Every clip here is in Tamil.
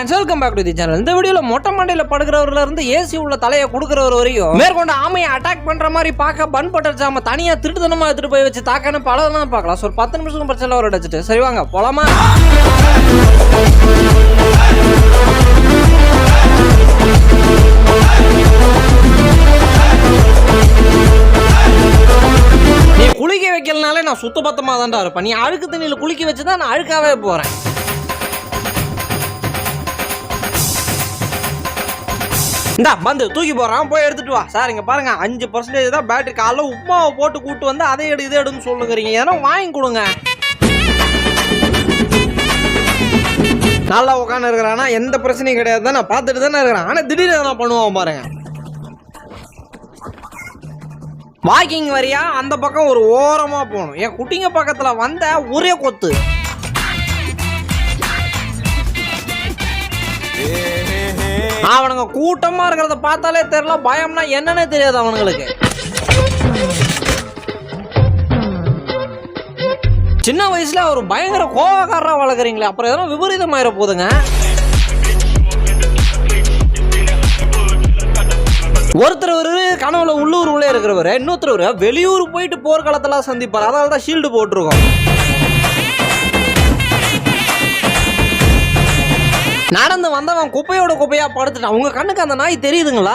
Friends welcome back to the channel இந்த வீடியோவில் மொட்டை மண்டையில படுக்கிறவர்ல இருந்து ஏசி உள்ள தலையை கொடுக்குறவர் வரையும் மேற்கொண்டு ஆமையை அட்டாக் பண்ணுற மாதிரி பார்க்க பன் பட்டர் ஜாம தனியாக திருட்டுத்தனமாக எடுத்துகிட்டு போய் வச்சு தாக்கான பலதான் பார்க்கலாம். ஸோ ஒரு பத்து நிமிஷம் பிரச்சனை ஒரு அடிச்சிட்டு. சரி வாங்க போலாமா? நீ குளிக்க வைக்கலனாலே நான் சுத்த தான்டா இருப்பேன். நீ அழுக்கு தண்ணியில் குளிக்க வச்சு தான் நான் அழுக்காவே போகிறேன் இந்தா வந்து தூக்கி போறான் போய் எடுத்துட்டு வா. சார் இங்க பாருங்க அஞ்சு பர்சன்டேஜ் தான் பேட்டரி காலைல உப்புமாவை போட்டு கூட்டு வந்து அதை எடு இதை எடுன்னு சொல்லுங்கிறீங்க. ஏன்னா வாங்கி கொடுங்க. நல்லா உட்காந்து இருக்கிறானா எந்த பிரச்சனையும் கிடையாது தான். நான் பார்த்துட்டு தானே இருக்கிறேன். ஆனால் திடீர்னு நான் பண்ணுவான் பாருங்க. வாக்கிங் வரியா? அந்த பக்கம் ஒரு ஓரமாக போகணும். என் குட்டிங்க பக்கத்தில் வந்த ஒரே கொத்து. அவனுங்க கூட்டமா இருக்கிறத பார்த்தாலே தெரியல பயம்னா என்னன்னே தெரியாது அவனுங்களுக்கு. சின்ன வயசுல ஒரு பயங்கர கோவக்காரரா வளர்க்குறீங்களே அப்புறம் எதனா விபரீதமாயிர போதுங்க? ஒருத்தர் ஒரு கனவுல உள்ளூர் உள்ளே இருக்கிறவர் இன்னொருத்தர் வெளியூர் போயிட்டு போர்க்களத்தெல்லாம் சந்திப்பார் அதனால தான் ஷீல்டு போட்டிருக்கோம். நடந்து வந்தவன் குப்பையோட குப்பையா படுத்துட்டான். உங்க கண்ணுக்கு அந்த நாய் தெரியுதுங்களா?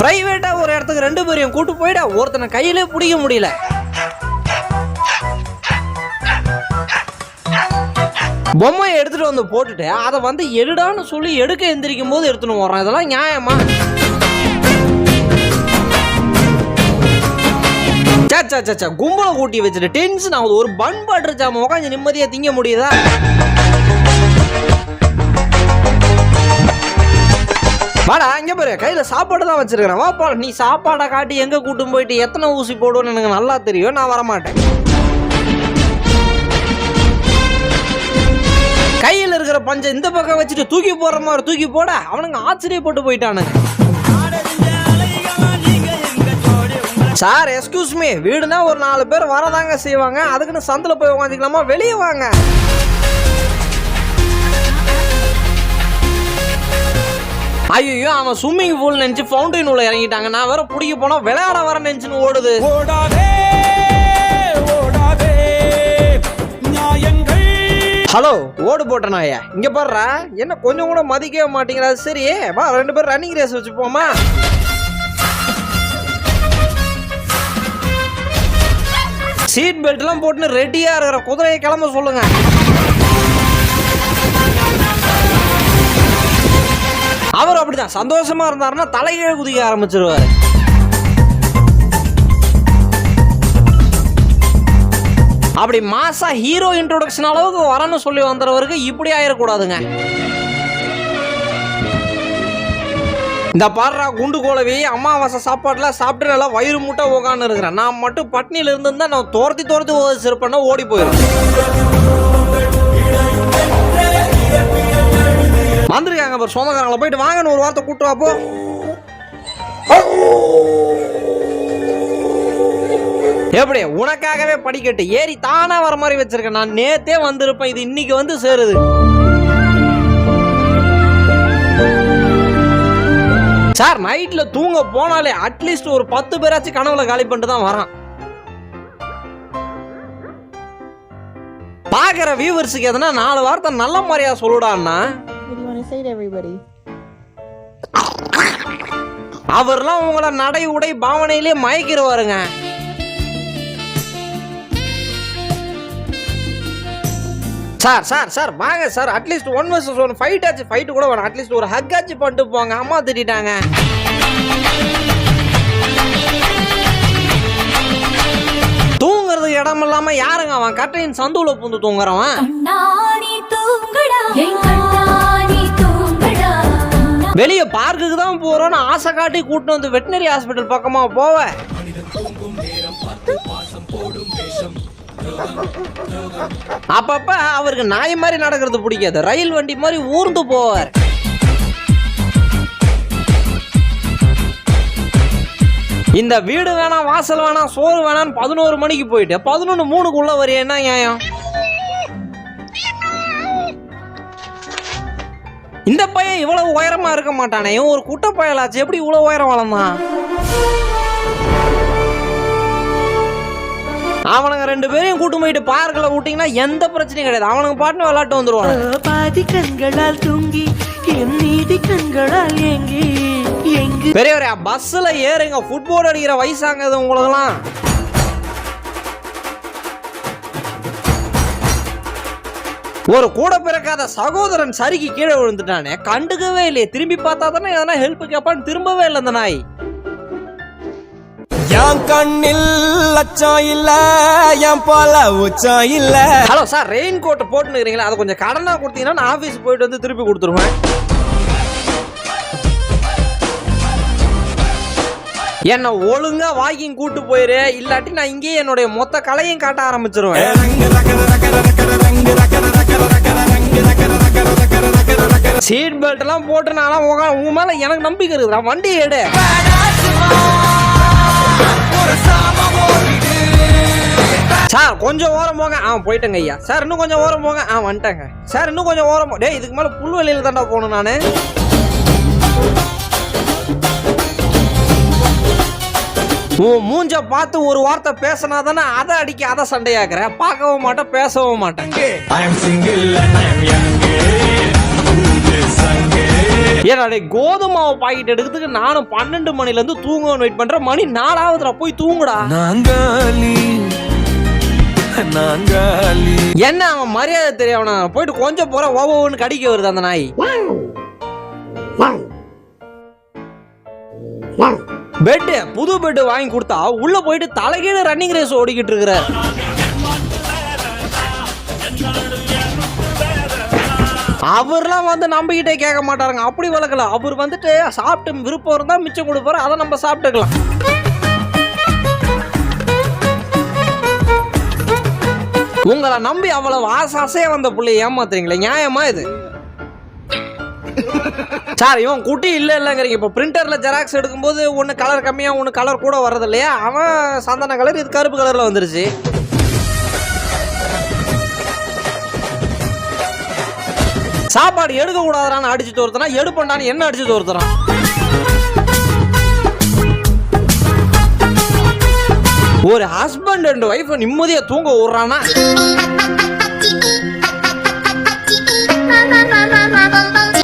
பிரைவேட்டா ஒரு இடத்துக்கு ரெண்டு பேரையும் கூட்டு போயிட. ஒருத்தனை கையிலே பிடிக்க முடியல. பொம்மையை எடுத்துட்டு வந்து போட்டுட்டு அதை வந்து எடுடான்னு சொல்லி எடுக்க எந்திரிக்கும் போது எடுத்துன்னு வர்றான் இதெல்லாம் நியாயமா? அச்சா அச்சா கும்பலை கூட்டி வச்சுட்டு டென்ஷன் ஆகுது. ஒரு பன் பட்டர் ஜாம உட்காந்து நிம்மதியா திங்க முடியுதா? வாடா அங்கே பாரு. கையில சாப்பாடு தான் வச்சிருக்கிறேன். வாப்பா நீ சாப்பாடை காட்டி எங்க கூட்டும் போயிட்டு எத்தனை ஊசி போடுவோன்னு எனக்கு நல்லா தெரியும். நான் வரமாட்டேன். கையில் இருக்கிற பஞ்சை இந்த பக்கம் வச்சுட்டு தூக்கி போடுற மாதிரி தூக்கி போட. அவனுங்க ஆச்சரியப்பட்டு போயிட்டானுங்க. சார் எஸ்கியூஸ் மீ வீடுனா ஒரு நாலு பேர் வரதாங்க செய்வாங்க. அதுக்குன்னு சந்தில் போய் உட்காந்துக்கலாமா வெளியே வாங்க. ஐயோ அவன் ஸ்விம்மிங் பூல் நினைச்சு ஃபவுண்டைன் உள்ள இறங்கிட்டாங்க. நான் வேற பிடிக்க போனா விளையாட வர நினைச்சுன்னு ஓடுது. ஹலோ ஓடு போட்ட நாயா. இங்க பாருடா. என்ன கொஞ்சம் கூட மதிக்கவே மாட்டேங்கிறா சரி வா ரெண்டு பேரும் ரன்னிங் ரேஸ் வச்சு போமா சீட் பெல்ட் எல்லாம் போட்டுன்னு ரெடியா இருக்கிற குதிரையை கிளம்ப சொல்லுங்க. அவர் அப்படிதான். சந்தோஷமா இருந்தாருன்னா தலைகீழ குதிக்க ஆரம்பிச்சிருவாரு. அப்படி மாசா ஹீரோ இன்ட்ரோடக்ஷன் அளவுக்கு வரணும்னு சொல்லி வந்தவருக்கு இப்படி ஆயிடக்கூடாதுங்க இந்த பாடுறா குண்டு கோலவி அமாவாசை சாப்பாடுலாம் சாப்பிட்டு நல்லா வயிறு மூட்டை உக்காந்து இருக்கிறேன். நான் மட்டும் பட்னியில இருந்திருந்தா நான் துரத்தி துரத்தி சிறப்பண்ணா ஓடி போயிருக்கேன் வந்திருக்காங்க பாரு சொந்தக்காரங்களை போயிட்டு வாங்கன்னு ஒரு வார்த்தை கூட்டு வாப்போ எப்படி? உனக்காகவே படிக்கட்டு. ஏறி தானா வர மாதிரி வச்சிருக்கேன். நான் நேத்தே வந்திருப்பேன். இது இன்னைக்கு வந்து சேருது. சார் நைட்ல தூங்க போனாலே அட்லீஸ்ட் ஒரு பத்து பேராச்சும் கனவுல காலி பண்ணிட்டு தான் வரான். பாக்குற வியூவர்ஸுக்கு எதனா நாலு வார்த்தை நல்ல மாதிரியா சொல்லுடான்னா? அவர்லாம் உங்களை நடை உடை பாவனையிலே மயக்கிடுவாருங்க சார் சார் சார் வாங்க sir. At least one versus one fight ஆச்சு ஃபைட் கூட வேணாம். அட்லீஸ்ட் ஒரு ஹக் ஆச்சு பண்ணிட்டு போங்க. அம்மா திட்டாங்க தூங்குறதுக்கு இடம் இல்லாம யாருங்க அவன்? கட்டையின் சந்துல பூந்து தூங்குறவன்? வெளியே பார்க்குக்கு தான் போறோம்னு ஆசை காட்டி கூட்டு வந்து வெட்டினரி ஹாஸ்பிட்டல் பக்கமா போவ. அப்பப்ப அவருக்கு நாய் மாதிரி நடக்கிறது பிடிக்காது. ரயில் வண்டி மாதிரி ஊர்ந்து போவார். இந்த வீடு வேணாம் வாசல் வேணாம் சோறு வேணாம்னு பதினோரு மணிக்கு போயிட்டு பதினொன்று மூணுக்குள்ள வரைய என்ன நியாயம்? இந்த பையன் இவ்வளவு உயரமா இருக்க மாட்டானே ஒரு குட்ட பயலாச்சு எப்படி இவ்வளவு உயரம் வளர்ந்தான்? அவனுங்க ரெண்டு பேரையும் கூட்டு போயிட்டு பார்க்கில் விட்டீங்கன்னா எந்த பிரச்சனையும் கிடையாது. அவனுங்க பாட்டுன்னு விளையாட்டு வந்துருவாங்க பாதி கண்களால் தூங்கி என் நீதி கண்களால் ஏங்கி எங்கு பெரியவரே பஸ்ஸில் ஏறுங்க. ஃபுட்போர்டு அடிக்கிற வயசாங்கது உங்களுக்குலாம் ஒரு கூட பிறக்காத சகோதரன் சரிக்கு கீழே விழுந்துட்டானே. கண்டுக்கவே இல்லையே. திரும்பி பார்த்தா தானே எதனா ஹெல்ப் கேட்பான்னு திரும்பவே இல்லை அந்த நாய். என் கண்ணில் லட்சம் இல்ல என் போல உச்சம் இல்ல. ஹலோ சார் ரெயின் கோட் போட்டுன்னு அதை கொஞ்சம் கடனா கொடுத்தீங்கன்னா நான் ஆஃபீஸ் போயிட்டு வந்து திருப்பி கொடுத்துருவேன். என்ன ஒழுங்கா வாக்கிங் கூட்டு போயிரு இல்லாட்டி நான் இங்கேயே என்னுடைய மொத்த கலையும் காட்ட ஆரம்பிச்சிருவேன். சீட் பெல்ட் எல்லாம் போட்டு நான் உங்க மேல எனக்கு நம்பிக்கை இருக்குதா வண்டி எடு. சார் கொஞ்சம் ஓரம் போங்க. ஆ போயிட்டேங்க ஐயா. சார் இன்னும் கொஞ்சம் ஓரம் போங்க. ஆ வந்துட்டேங்க. சார் இன்னும் கொஞ்சம் ஓரம் டே இதுக்கு மேல புல்வெளியில தாண்டா போகணும் நான். உன் மூஞ்ச பார்த்து ஒரு வார்த்தை பேசினா தானே அதை அடிக்க அதை சண்டையாக்குற. பார்க்கவும் மாட்டேன் பேசவும் மாட்டேன். ஏன்னா கோதுமாவை பாக்கெட் எடுக்கிறதுக்கு நானும் பன்னெண்டு மணில இருந்து தூங்கணும்னு வெயிட் பண்ணுறேன் மணி நாலாவதுல போய் தூங்குடா. நாங்காலி. என்ன அவன் மரியாதை தெரியவனா போயிட்டு கொஞ்சம் போற ஓவோன்னு கடிக்க வருது அந்த நாய். பெட் புது பெட் வாங்கி கொடுத்தா உள்ள போயிட்டு தலைகீழ ரன்னிங் ரேஸ் ஓடிக்கிட்டு இருக்கிறார் அவர்லாம் வந்து நம்பிக்கிட்டே கேட்க மாட்டாருங்க. அப்படி வளர்க்கல. அவர் வந்துட்டு சாப்பிட்டு விருப்பம் இருந்தா மிச்சம் கொடுப்பாரு. அதை நம்ம சாப்பிட்டுக்கலாம். உங்களை நம்பி அவ்வளவு ஆசை வந்த பிள்ளைய ஏமாத்துறீங்களே நியாயமா இது? சார் இவன் குட்டி இல்லை இல்லைங்கிறீங்க. இப்போ பிரிண்டரில் ஜெராக்ஸ் எடுக்கும்போது ஒன்று கலர் கம்மியாக ஒன்று கலர் கூட வர்றது இல்லையா? அவன் சந்தன கலர் இது கருப்பு கலரில் வந்துருச்சு. சாப்பாடு எடுக்க கூடாதான்னு அடிச்சு தோர்த்தனா எடுப்பண்டான்னு என்ன அடிச்சு தோர்த்துறான்? ஒரு ஹஸ்பண்ட் அண்ட் ஒய்ஃப் நிம்மதியா தூங்க விடுறானா?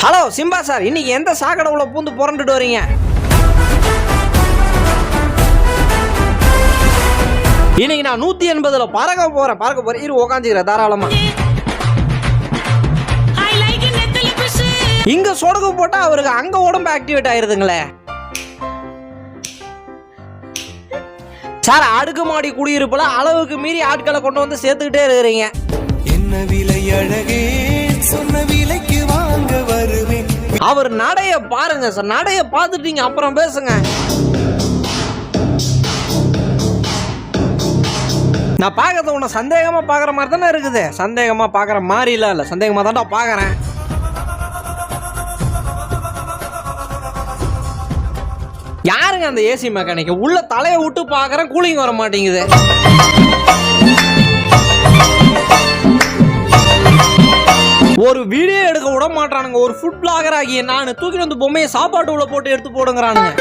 ஹலோ சிம்பா சார் இன்னைக்கு எந்த சாக்கடவுல பூந்து புரண்டுட்டு வரீங்க? இன்னைக்கு நான் நூத்தி எண்பதுல பறக்க போறேன். பறக்க போறேன். இரு உக்காந்துக்கிறேன் தாராளமா. இங்க சொடக்கு போட்டா அவருக்கு அங்க உடம்பு ஆக்டிவேட் ஆயிருதுங்களே. சார் அடுக்குமாடி குடியிருப்புல அளவுக்கு மீறி ஆட்களை கொண்டு வந்து சேர்த்துக்கிட்டே இருக்கிறீங்க. என்ன விலை அழகே? சொன்ன விலைக்கு வாங்க வருவேன். அவர் நடைய பாருங்க சார் நடைய பார்த்துட்டீங்க அப்புறம் பேசுங்க. நான் பார்க்கறது உன்னை சந்தேகமா பார்க்குற மாதிரி தானே இருக்குது. சந்தேகமா பார்க்குற மாதிரி இல்லை இல்லை சந்தேகமா தான்டா பார்க்குறேன். யாருங்க அந்த ஏசி மெக்கானிக் உள்ள தலையை விட்டு பார்க்குறேன் கூலிங் வர மாட்டேங்குது. ஒரு வீடியோ எடுக்க விட மாட்டானுங்க. ஒரு ஃபுட் பிளாகர் ஆகிய நான் தூக்கிட்டு வந்து பொம்மையை சாப்பாட்டு உள்ள போட்டு எடுத்து போடுங்கிறானுங்க.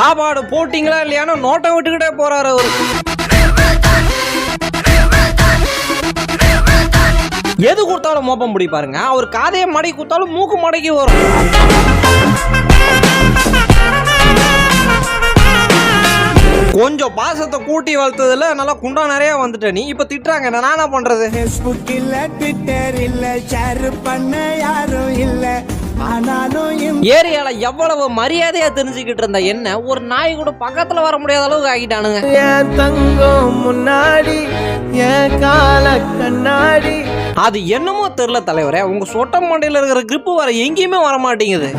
சாப்பாடு போட்டிங்களா இல்லையானோ நோட்டம் விட்டுக்கிட்டே போறாரு ஒரு எது கொடுத்தாலும் மோப்பம் பிடி பாருங்க. அவர் காதையை மடக்கி கொடுத்தாலும் மூக்கு மடக்கி வரும். கொஞ்சம் பாசத்தை கூட்டி வளர்த்ததுல நல்லா குண்டா நிறைய வந்துட்ட நீ. இப்ப திட்டுறாங்க நான் என்ன பண்றது? ஃபேஸ்புக் இல்ல ட்விட்டர் இல்ல ஷேர் பண்ண யாரும் இல்லை. ஏரியால எவ்வளவு மரியாதையா தெரிஞ்சுக்கிட்டு இருந்த என்ன? ஒரு நாய் கூட பக்கத்துல வர முடியாத அளவுக்கு ஆகிட்டானுங்க என் தங்கம் முன்னாடி என் கால கண்ணாடி. அது என்னமோ தெரியல தலைவரே உங்க சொட்ட மண்டையில இருக்கிற grip வர எங்கேயுமே வர மாட்டேங்குது